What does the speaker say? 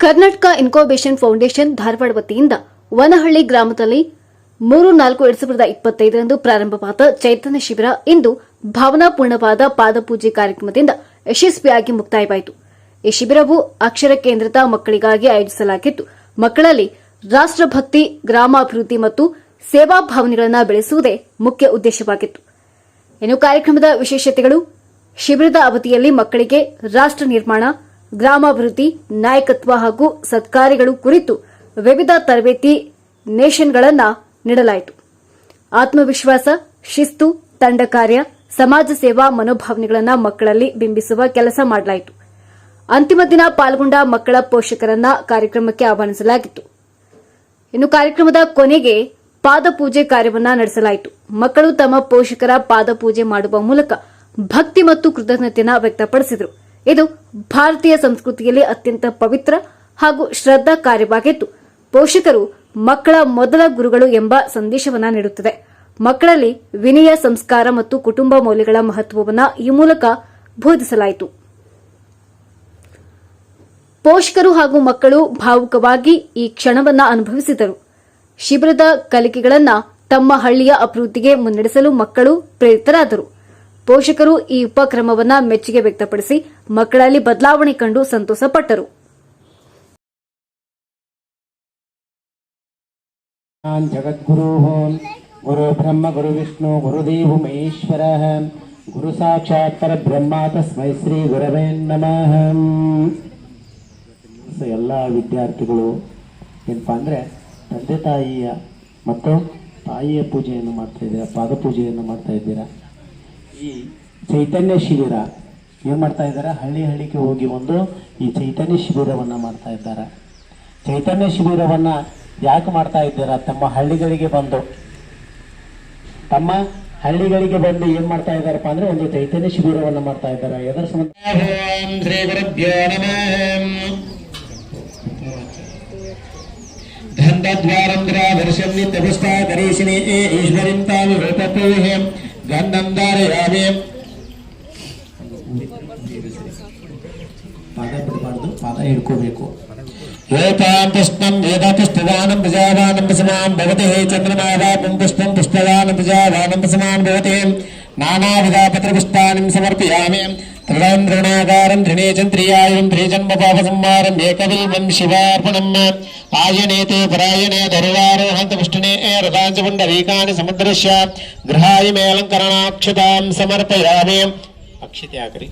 Karnataka ಇನ್ಕೋಬೇಷನ್ foundation Dharwad ವತಿಯಿಂದ ವನಹಳ್ಳಿ ಗ್ರಾಮದಲ್ಲಿ ಮೂರು ನಾಲ್ಕು ಎರಡ್ ಸಾವಿರದ ಇಪ್ಪತ್ತೈದರಂದು ಪ್ರಾರಂಭವಾದ ಚೈತನ್ಯ ಶಿಬಿರ ಇಂದು ಭಾವನಾಪೂರ್ಣವಾದ ಪಾದಪೂಜೆ ಕಾರ್ಯಕ್ರಮದಿಂದ ಯಶಸ್ವಿಯಾಗಿ ಮುಕ್ತಾಯವಾಯಿತು. ಈ ಶಿಬಿರವು ಅಕ್ಷರ ಕೇಂದ್ರಿತ ಮಕ್ಕಳಿಗಾಗಿ ಆಯೋಜಿಸಲಾಗಿದ್ದು ಮಕ್ಕಳಲ್ಲಿ ರಾಷ್ಟ್ರಭಕ್ತಿ, ಗ್ರಾಮಾಭಿವೃದ್ಧಿ ಮತ್ತು ಸೇವಾ ಭಾವನೆಗಳನ್ನು ಬೆಳೆಸುವುದೇ ಮುಖ್ಯ ಉದ್ದೇಶವಾಗಿತ್ತು. ಇನ್ನು ಕಾರ್ಯಕ್ರಮದ ವಿಶೇಷತೆಗಳು, ಶಿಬಿರದ ಅವಧಿಯಲ್ಲಿ ಮಕ್ಕಳಿಗೆ ರಾಷ್ಟ್ರ ನಿರ್ಮಾಣ ಗ್ರಾಮಾಭಿವೃದ್ಧಿ, ನಾಯಕತ್ವ ಹಾಗೂ ಸತ್ಕಾರ್ಯಗಳು ಕುರಿತು ವಿವಿಧ ತರಬೇತಿ ನೇಷನ್ಗಳನ್ನು ನೀಡಲಾಯಿತು. ಆತ್ಮವಿಶ್ವಾಸ, ಶಿಸ್ತು, ತಂಡ ಕಾರ್ಯ, ಸಮಾಜ ಸೇವಾ ಮನೋಭಾವನೆಗಳನ್ನು ಮಕ್ಕಳಲ್ಲಿ ಬಿಂಬಿಸುವ ಕೆಲಸ ಮಾಡಲಾಯಿತು. ಅಂತಿಮ ದಿನ ಪಾಲ್ಗೊಂಡ ಮಕ್ಕಳ ಪೋಷಕರನ್ನ ಕಾರ್ಯಕ್ರಮಕ್ಕೆ ಆಹ್ವಾನಿಸಲಾಗಿತ್ತು. ಇನ್ನು ಕಾರ್ಯಕ್ರಮದ ಕೊನೆಗೆ ಪಾದಪೂಜೆ ಕಾರ್ಯವನ್ನ ನಡೆಸಲಾಯಿತು. ಮಕ್ಕಳು ತಮ್ಮ ಪೋಷಕರ ಪಾದಪೂಜೆ ಮಾಡುವ ಮೂಲಕ ಭಕ್ತಿ ಮತ್ತು ಕೃತಜ್ಞತೆಯನ್ನು ವ್ಯಕ್ತಪಡಿಸಿದರು. ಇದು ಭಾರತೀಯ ಸಂಸ್ಕೃತಿಯಲ್ಲಿ ಅತ್ಯಂತ ಪವಿತ್ರ ಹಾಗೂ ಶ್ರದ್ಧಾ ಕಾರ್ಯವಾಗಿದ್ದು ಪೋಷಕರು ಮಕ್ಕಳ ಮೊದಲ ಗುರುಗಳು ಎಂಬ ಸಂದೇಶವನ್ನ ನೀಡುತ್ತದೆ. ಮಕ್ಕಳಲ್ಲಿ ವಿನಯ ಸಂಸ್ಕಾರ ಮತ್ತು ಕುಟುಂಬ ಮೌಲ್ಯಗಳ ಮಹತ್ವವನ್ನು ಈ ಮೂಲಕ ಬೋಧಿಸಲಾಯಿತು. ಪೋಷಕರು ಹಾಗೂ ಮಕ್ಕಳು ಭಾವುಕವಾಗಿ ಈ ಕ್ಷಣವನ್ನ ಅನುಭವಿಸಿದರು. ಶಿಬಿರದ ಕಲಿಕೆಗಳನ್ನು ತಮ್ಮ ಹಳ್ಳಿಯ ಅಭಿವೃದ್ಧಿಗೆ ಮುನ್ನಡೆಸಲು ಮಕ್ಕಳು ಪ್ರೇರಿತರಾದರು. ಪೋಷಕರು ಈ ಉಪಕ್ರಮವನ್ನ ಮೆಚ್ಚುಗೆ ವ್ಯಕ್ತಪಡಿಸಿ ಮಕ್ಕಳಲ್ಲಿ ಬದಲಾವಣೆ ಕಂಡು ಜಗದ್ಗುರು ಜಗದ್ಗುರುः ಗುರು ಬ್ರಹ್ಮ, ಗುರು ವಿಷ್ಣು ಗುರುದೇವ ಮಹೇಶ್ವರ, ಗುರು ಸಾಕ್ಷಾತ್ ಪರಬ್ರಹ್ಮ ತಸ್ಮೈ ಶ್ರೀ ಗುರವೇ ನಮಃ. ಎಲ್ಲ ವಿದ್ಯಾರ್ಥಿಗಳು ಏನಪ್ಪ ಅಂದರೆ ತಂದೆ ತಾಯಿಯ ಮತ್ತು ತಾಯಿಯ ಪೂಜೆಯನ್ನು ಮಾಡ್ತಾ ಇದ್ದೀರಾ ಪಾದ ಪೂಜೆಯನ್ನು ಮಾಡ್ತಾ ಇದ್ದೀರಾ? ಈ ಚೈತನ್ಯ ಶಿಬಿರ. ಏನು ಮಾಡ್ತಾ ಇದ್ದಾರೆ? ಹಳ್ಳಿ ಹಳ್ಳಿಗೆ ಹೋಗಿ ಒಂದು ಈ ಚೈತನ್ಯ ಶಿಬಿರವನ್ನು ಮಾಡ್ತಾ ಇದ್ದಾರೆ. ಚೈತನ್ಯ ಶಿಬಿರವನ್ನ ಯಾಕೆ ಮಾಡ್ತಾ ಇದ್ದೀರಾ? ತಮ್ಮ ಹಳ್ಳಿಗಳಿಗೆ ಬಂದು. ತಮ್ಮ ಹಳ್ಳಿಗಳಿಗೆ ಬಂದು ಏನ್ ಮಾಡ್ತಾ ಇದ್ದಾರಪ್ಪ ಅಂದ್ರೆ ಒಂದು ಚೈತನ್ಯ ಶಿಬಿರವನ್ನ ಮಾಡ್ತಾ ಇದ್ದಾರೆ. ಎದರ ಸಂಬಂಧ ತಾವು ರೂಪಪೂಹೆ గంధం ధారయామి పాడదు? పాద ఎక్కువ ఏతాం పుష్పం ఏదా పుష్పవానం ప్రజావానం ప్రసమాన్ భవతి చంద్రమాదాపం పుష్పం పుష్పవానం ప్రజావానం ప్రసమాన్ పత్రపుష్పాన్ని సమర్పయామి. തൃണാം തൃണാകാരം ത്രിണേചം ത്രിയായും ത്രിജന്മപാപസംഹാരം ഏകവിൽമം ശിവാർപ്പണം. ആയനേതേ പരായണേ ധരുവാരോഹന്ത രഥാചുണ്ടീകാന രഥാഞ്ചപുണ്ടരീകാനി സമുദ്രശ്യ ഗൃഹായി മേലങ്കരണാക്ഷതാം സമർപ്പയാമേ. അക്ഷിത്യാകരി